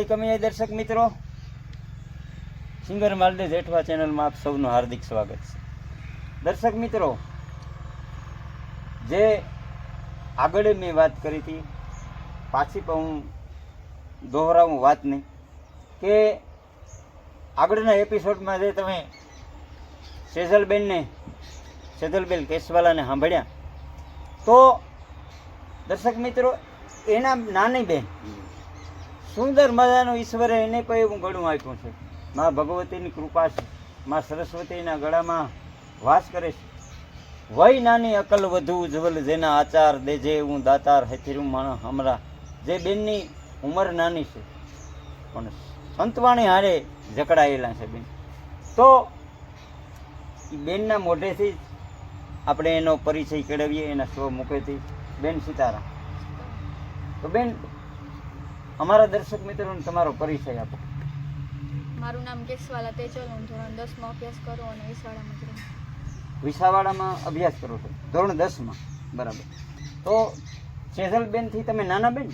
જય કમિયા દર્શક મિત્રો, સિંગર માલદે જેઠવા ચેનલમાં આપ સૌનું હાર્દિક સ્વાગત છે. દર્શક મિત્રો, જે આગળ મેં વાત કરી હતી, પાછી પણ હું દોહરાવું વાત નહીં, કે આગળના એપિસોડમાં જે તમે સેજલબેનને, સેજલબેન કેસવાલાને સાંભળ્યા, તો દર્શક મિત્રો, એના નાની બેન સુંદર મજાનું ઈશ્વરે એને કોઈ એવું ગળું આપ્યું છે. મા ભગવતીની કૃપા છે. મા સરસ્વતીના ગળામાં વાસ કરે છે. વય નાની અકલ વધુ ઉજ્જવલ જેના આચાર દેજે હું દાતાર હેથીરું માણ હમરા. જે બેનની ઉંમર નાની છે. પણ સંતવાણી હારે જકડાયેલા છે બેન. તો બેનના મોઢેથી આપણે એનો પરિચય કેળવીએ, એના સ્વ મુખેથી. બેન સીતારામ. તો બેન અમારા દર્શક મિત્રોને તમારો પરિચય આપો. મારું નામ કેશવાલા તેજલ હું ધોરણ દસમાં અભ્યાસ કરું અને વિસાવાડામાં રહું. વિસાવાડામાં અભ્યાસ કરો છો? ધોરણ દસમાં. બરાબર. તો સેઝલબેનથી તમે નાના બેન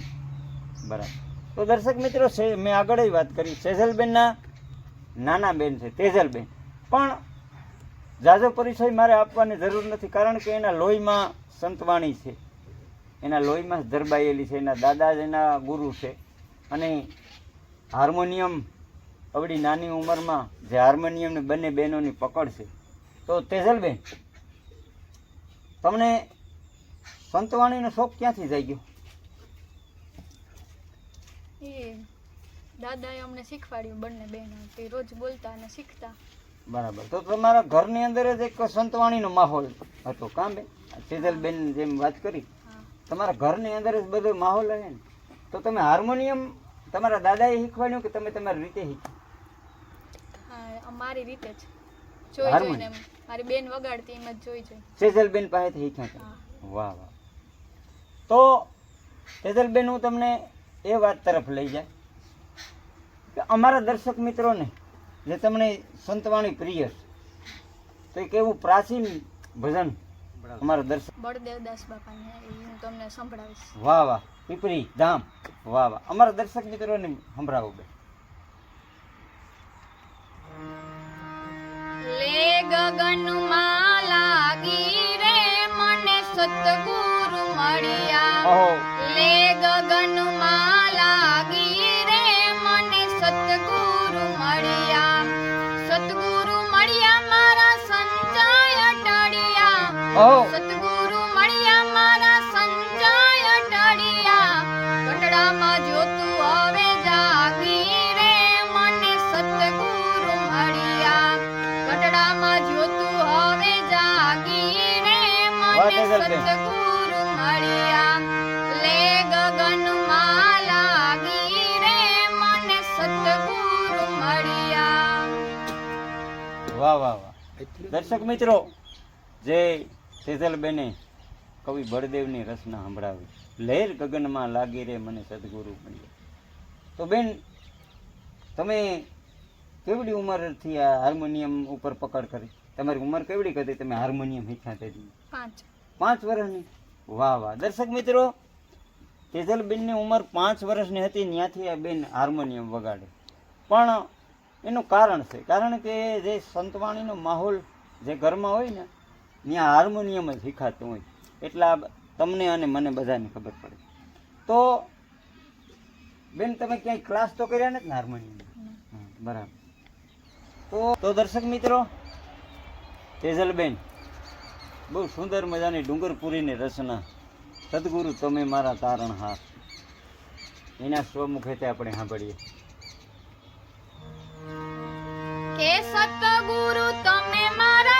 બરાબર. તો દર્શક મિત્રો છે મેં આગળ વાત કરી. સેઝલબેનના નાના બેન છે તેજલબેન. પણ જાજો પરિચય મારે આપવાની જરૂર નથી કારણ કે એના લોહીમાં સંતવાણી છે. એના લોહીમાં ધરબાયેલી છે. એના દાદા જ એના ગુરુ છે. અને હાર્મોનિયમ અવડી નાની ઉંમરમાં જે હાર્મોનિયમની બંને બહેનોની પકડ છે. તો તેજલબેન તમને સંતવાણીનો શોખ ક્યાંથી જાગ્યો? એ દાદાએ અમને શીખવાડ્યું બંને બહેનો તે રોજ બોલતા અને શીખતા. બરાબર. તો તમારા ઘરની અંદર જ એક સંતવાણીનો માહોલ હતો કાં બેન? તેજલબેન જેમ વાત કરી. તમારા ઘરની અંદર જ બધો માહોલ રહે ને? તો તમે હાર્મોનિયમ તમારા દાદાએ શીખવાડ્યું કે તમે તમારી રીતે શીખ્યું હા મારી રીતે જ. જોઈ જોઈને મારી બેન વગાડતી એમ જ જોઈ જોઈ સેજલબેન પાસેથી શીખ્યા છે વાહ વાહ. તો તેજલબેન હું તમને એ વાત તરફ લઈ જાય કે અમારા દર્શક મિત્રોને જે તમને સંતવાણી પ્રિય છે તો એક એવું પ્રાચીન ભજન અમારા દર્શક બળદેવદાસ બાપાને એ હું તમને સંભળાવીશ. વાહ વાહ. પીપરી ધામ. વાહ વાહ. અમારા દર્શક મિત્રોને સંભળાવો બે લે ગગનમાં લાગી રે મને સતગુરુ મળ્યા. લે ગગનમાં લાગી રે મને સતગુરુ મળ્યા. સતગુરુ મળ્યા મારા ટળિયા સતગુરુ મને તેજલબેન. મળ્યા. લે ગગનમાં લાગી રે મને સતગુરુ મળ્યા. વાહ વાહ વાહ. દર્શક મિત્રો જે સેજલબેને કવિ બળદેવની રચના સંભળાવી લહેર ગગનમાં લાગી રે મને સદગુરુ મળ્યા. તો બેન તમે કેવડી ઉંમરથી આ હાર્મોનિયમ ઉપર પકડ કરી? તમારી ઉંમર કેવડી કરી તમે હાર્મોનિયમ શીખ્યા તે પાંચ. પાંચ વર્ષની? વાહ વાહ. દર્શક મિત્રો તેજલબેનની ઉંમર પાંચ વર્ષની હતી ત્યાંથી આ બેન હાર્મોનિયમ વગાડે. પણ એનું કારણ છે કારણ કે જે સંતવાણીનો માહોલ જે ઘરમાં હોય ને ત્યાં હાર્મોનિયમ જ શીખાતું હોય. એટલા તમને અને મને બધાને ખબર પડે. તો બેન તમે ક્યાંય ક્લાસ તો કર્યા નથી ને હાર્મોનિયમ બરાબર. તો તો દર્શક મિત્રો તેજલબેન બહુ સુંદર મજાની ડુંગરપુરીની રચના. સદગુરુ તમે મારા તારણહાર એના સ્વમુખેથી આપણે સાંભળીએ. કે સતગુરુ તમે મારા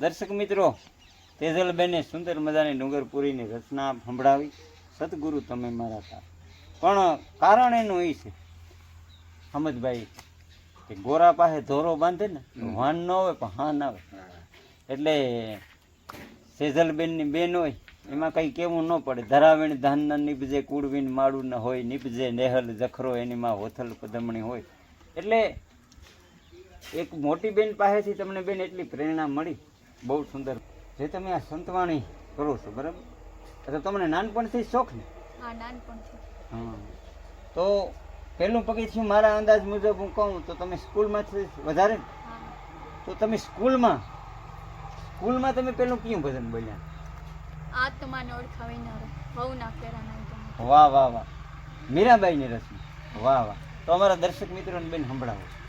દર્શક મિત્રો તેજલબેને સુંદર મજાની ડુંગરપુરીની રચના સંભળાવી. સદગુરુ તમે મારા તા પણ કારણ એનું એ છે હમદભાઈ કે ગોરા પાસે ધોરો બાંધે ને વાન ન હોય પણ હાન આવે. એટલે સેજલબેનની બેન હોય એમાં કંઈ કેવું ન પડે. ધરાવીણ ધાન ન નીપજે કુળવીન માળું ન હોય નીપજે નેહલ જખરો એની માં હોથલ પદમણી હોય. એટલે એક મોટી બેન પાસેથી તમને બેન એટલી પ્રેરણા મળી બહુ સુંદર. જે તમે આ સંતવાણી કરો છો બરાબર? તો તમને નાનપણથી શોખ ને? આ નાનપણથી. હા. તો પહેલું પગથિયું મારા અંદાજ મુજબ હું કહું તો તમે સ્કૂલમાંથી વધારે ને? તો તમે સ્કૂલમાં સ્કૂલમાં તમે પહેલું કયું ભજન બોલ્યા? તો ઓળખાવીનારો ભવના ફેરા નહીં તમે વાહ વાહ વાહ. મીરાબાઈની રસમ. વાહ વાહ. તો અમારા દર્શક મિત્રોને બેન સંભળાવો.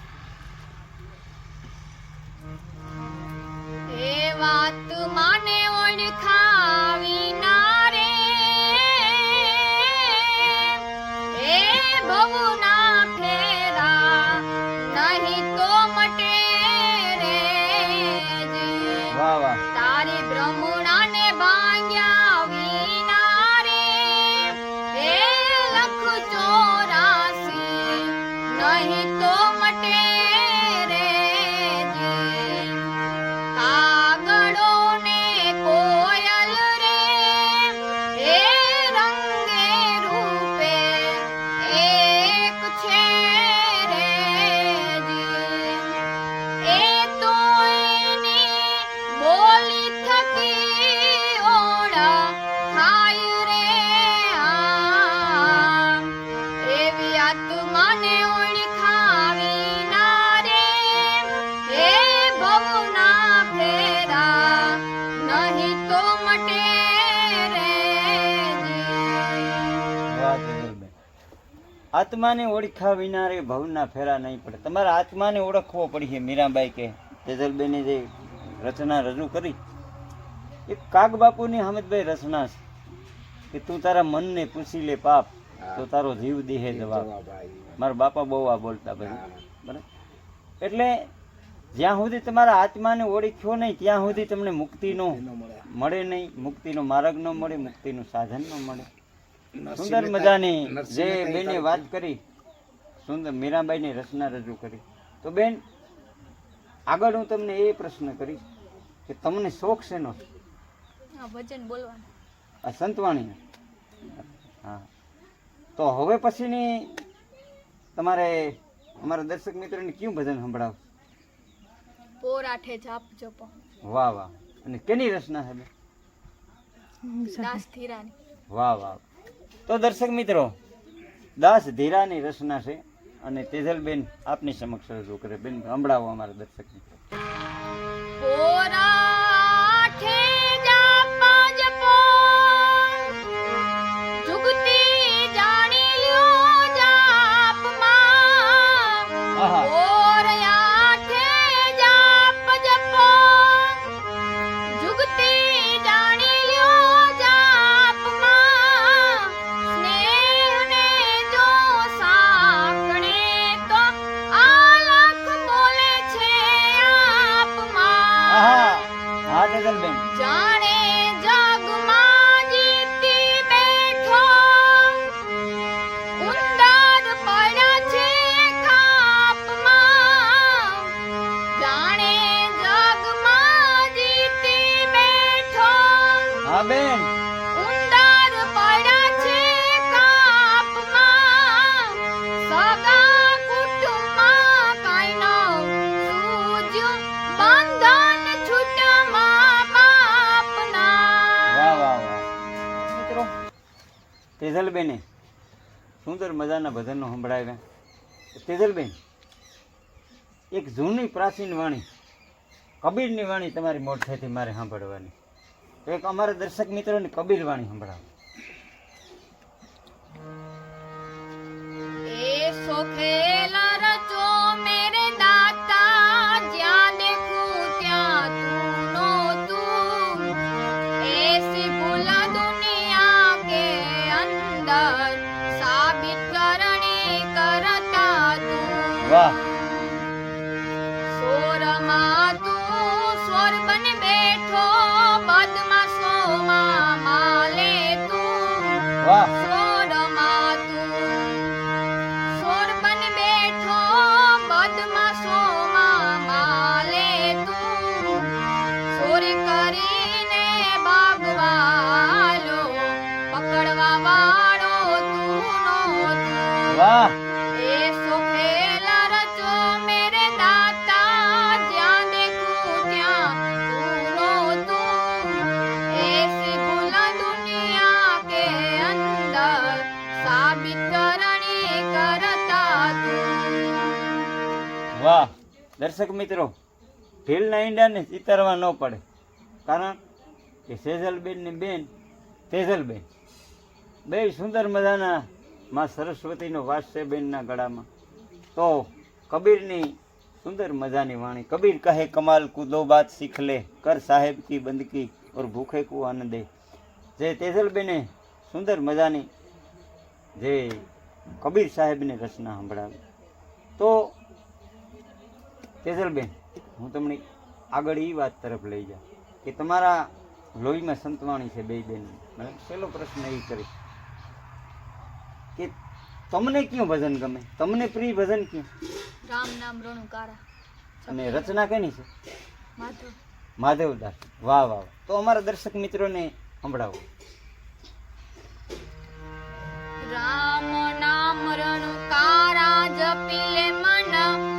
એ આત્માને ઓળખા વિના રે ભવના ફેરા નહીં પડે. તમારા આત્માને ઓળખવો પડશે મીરાબાઈ કે તેજલબેને જે રચના રજૂ કરી. એ કાગ બાપુની હમદભાઈ રચના છે કે તું તારા મનને પૂછી લે પાપ તો તારો જીવ દેહે જવાબ. મારા બાપા બહુ આ બોલતા ભાઈ. બરાબર? એટલે જ્યાં સુધી તમારા આત્માને ઓળખ્યો નહીં ત્યાં સુધી તમને મુક્તિનો મળે નહીં. મુક્તિનો માર્ગ ન મળે મુક્તિનું સાધન ન મળે. સુંદર મજાની જે બેને વાત કરી સુંદર મીરાબાઈની રચના રજૂ કરી. તો બેન આગળ હું તમને એ પ્રશ્ન કરીશ કે તમને શોખ શેનો છે? આ બોલવાનું. આ સંતવાણી હા. તો હવે પછીની તમારે અમારા દર્શક મિત્રોને કયું ભજન સંભળાવ પોરાઠે જાપ જપો. વાહ વાહ. અને કેની રચના છે દાસ ધીરાની. વાહ વાહ. તો દર્શક મિત્રો, દાસ ધીરાની રચના છે અને તેજલબેન આપની સમક્ષ રજૂ કરે. બેન, સંભળાવો અમારા દર્શક મિત્રો. તેજલબેને સુંદર મજાના ભજનો સંભળાવ્યા. તેજલબેન, એક જૂની પ્રાચીન વાણી, કબીરની વાણી તમારી મોઢેથી મારે સાંભળવાની. એક અમારા દર્શક મિત્રોને કબીર વાણી સંભળાવો. એ વાહ, દર્શક મિત્રો ભીલના ઈંડાને ચિતરવા ન પડે. કારણ કે સેજલબેનની બેન, તેજલબેન, બે સુંદર મજાના માં સરસ્વતીનો વાસ છે બેનના ગળામાં. તો કબીરની સુંદર મજાની વાણી, કબીર કહે, કમાલ કુદો બાત શીખ લે કર સાહેબ કી બંદકી ઓર ભૂખે કુ આનંદે. જે તેજલબેને સુંદર મજાની જે કબીર સાહેબની રચના સંભળાવી. તો તેજલબેન હું તમને આગળ એ વાત તરફ લઈ જાઉં કે તમારા લોહીમાં સંતવાણી છે બે બેન. મને પહેલો પ્રશ્ન એ કરી કે તમને કયું ભજન ગમે? તમને પ્રિય ભજન કયું? રામ નામ રણુકારા અને રચના કેની છે? માધવ. માધવદાસ. વાહ વાહ વાહ. તો અમારા દર્શક મિત્રોને સંભળાવો. રામ નામ રણુકારા જપીલે મન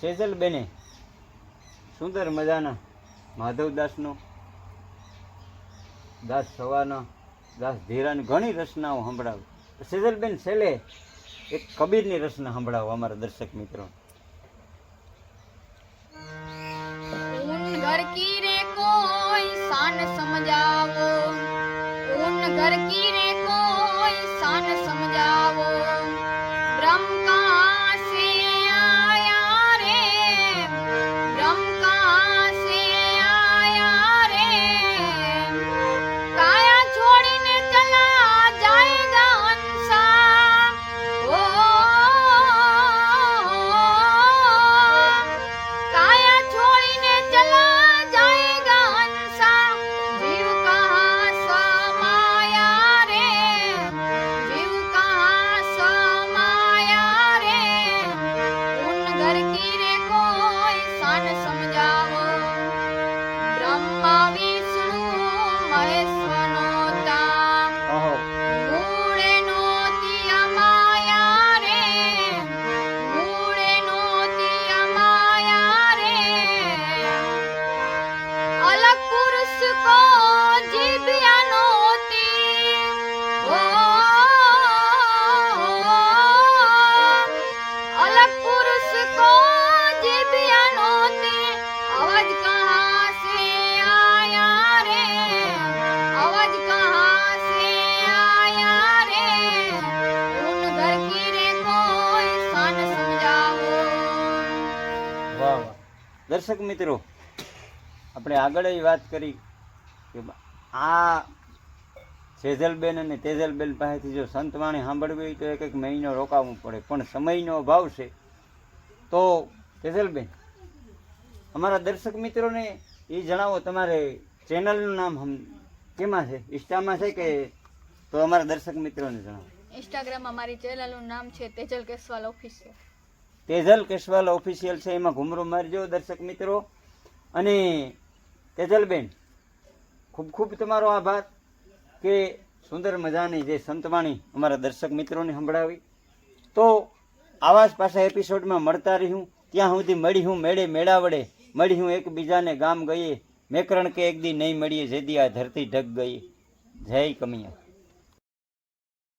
સેજલબેને સુંદર મજાના માધવદાસનો દાસ સવાના દાસ ધીરાની ઘણી રચનાઓ સંભળાવે. સેજલબેન છેલ્લે એક કબીરની રચના સંભળાવો અમારા દર્શક મિત્રો. ઘર કી રે કોઈ સાન સમજાવો? ઉન ઘર કી દર્શક મિત્રો, આપણે આગળ એ વાત કરી કે આ સેજલબેન અને તેજલબેન પાસેથી જો સંતવાણી સાંભળવી હોય તો એક એક મહિનો રોકાવવું પડે, પણ સમયનો અભાવ છે. તો તેજલબેન, અમારા દર્શક મિત્રોને એ જણાવો, તમારે ચેનલનું નામ કેમાં છે? ઇન્સ્ટામાં છે કે તો અમારા દર્શક મિત્રોને જણાવો? ઇન્સ્ટાગ્રામમાં મારી ચેનલનું નામ છે તેજલ કેસવાલ ઓફિસિયલ તેજલ કેશવાલ ઓફિશિયલ છે, એમાં ઘૂમરો મારજો દર્શક મિત્રો. અને તેજલબેન, ખૂબ ખૂબ તમારો આભાર કે સુંદર મજાની જે સંતવાણી અમારા દર્શક મિત્રોને સંભળાવી. તો આવા જ પાછા એપિસોડમાં મળતા રહ્યું ત્યાં સુધી મળી હું મેળે મેળા વડે. મળી હું એકબીજાને ગામ ગઈએ. મેકરણ કે એક દી નહીં મળીએ જેદી આ ધરતી ઢગ ગઈ જય કમિયા.